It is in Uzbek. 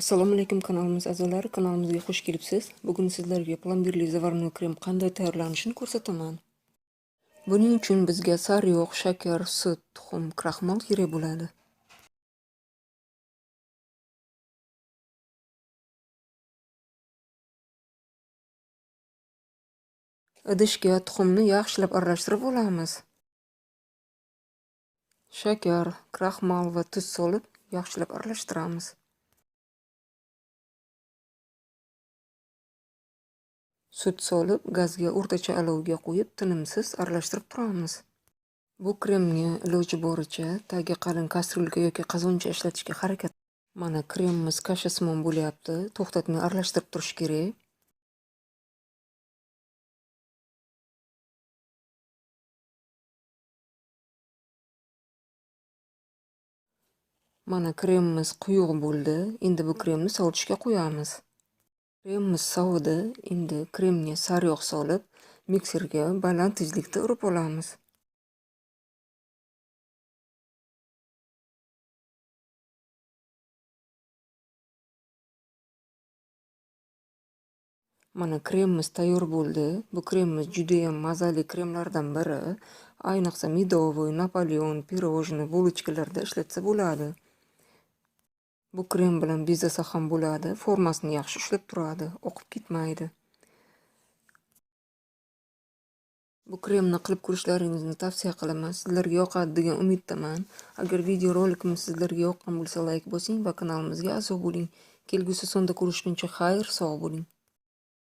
Assalomu alaykum kanalimiz a'zolari, kanalimizga xush kelibsiz. Bugun sizlarga plombirli zavarnoy krem qanday tayyorlanishini ko'rsataman. Buning uchun bizga sariyog', shakar, sut, tuxum, kraxmal kerak bo'ladi. Idishga tuxumni yaxshilab aralashtirib olamiz. Shakar, kraxmal va tuz solib yaxshilab aralashtiramiz. Sut solib, gazga o'rtacha alovga qo'yib, tinimsiz aralashtirib turamiz. Bu kremni iloji boricha tagi qalin kastrulka yoki qozoncha ishlatishga harakat Mana kremimiz kashasimon bo'lyapti. To'xtatmay aralashtirib turish kerak. Mana kremimiz quyuq bo'ldi. Endi bu kremni sovutishga qo'yamiz. Kremimiz sovidi. Endi kremga sariyog' solib, mikserga baland tezlikda urib olamiz. Mana kremimiz tayyor bo'ldi. Bu kremimiz juda ham mazali kremlardan biri. Ayniqsa Медовый, Napoleon, pirojni, bulochkalarda ishlatsa bo'ladi. Bu krem bilan bezasa ham bo'ladi. Formasini yaxshi ushlab turadi, oqib ketmaydi. Bu kremni qilib ko'rishlaringizni tavsiya qilaman. Sizlarga yoqadi degan umiddaman. Agar videorolikimiz sizlarga yoqqan bo'lsa, layk bosing va kanalimizga a'zo bo'ling. Kelgusi sonda ko'rishguncha xayr, sog' bo'ling.